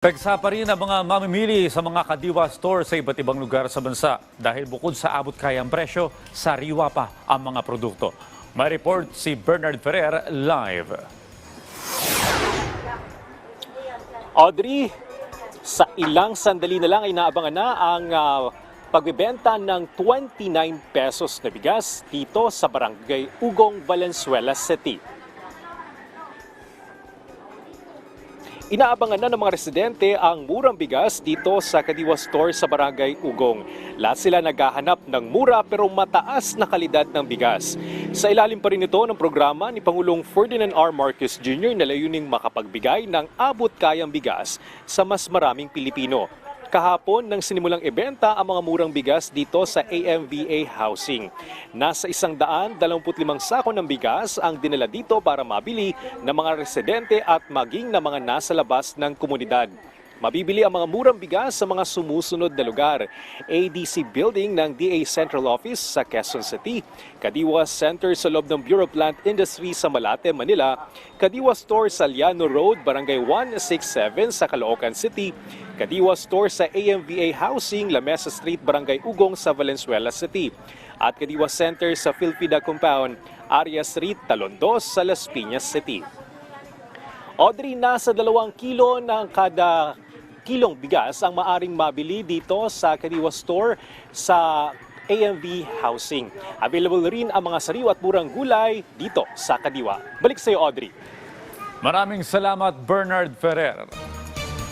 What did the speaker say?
Pegsa pa rin ang mga mamimili sa mga kadiwa store sa iba't ibang lugar sa bansa dahil bukod sa abot kayang presyo, sariwa pa ang mga produkto. May report si Bernard Ferrer live. Audrey, sa ilang sandali na lang ay naabangan na ang ah, pagbebenta ng 29 pesos na bigas dito sa Barangay Ugong, Valenzuela City. Inaabangan na ng mga residente ang murang bigas dito sa Kadiwa Store sa Barangay Ugong. Lahat sila naghahanap ng mura pero mataas na kalidad ng bigas. Sa ilalim pa rin ito ng programa ni Pangulong Ferdinand R. Marcos Jr. na layuning makapagbigay ng abot kayang bigas sa mas maraming Pilipino. Kahapon nang sinimulang ibenta ang mga murang bigas dito sa AMVA Housing. Nasa isang daan, 25 sako ng bigas ang dinala dito para mabili ng mga residente at maging ng mga nasa labas ng komunidad. Mabibili ang mga murang bigas sa mga sumusunod na lugar. ADC Building ng DA Central Office sa Quezon City, Kadiwa Center sa loob ng Bureau Plant Industry sa Malate, Manila, Kadiwa Store sa Liano Road, Barangay 167 sa Caloocan City, Kadiwa Store sa AMVA Housing, Lamesa Street, Barangay Ugong sa Valenzuela City, at Kadiwa Center sa Philpida Compound, Aria Street, Talondos sa Las Piñas City. Audrey, nasa dalawang kilo ng kada kilong bigas ang maaring mabili dito sa Kadiwa Store sa AMV Housing. Available rin ang mga sariwa at murang gulay dito sa Kadiwa. Balik sa iyo, Audrey. Maraming salamat Bernard Ferrer.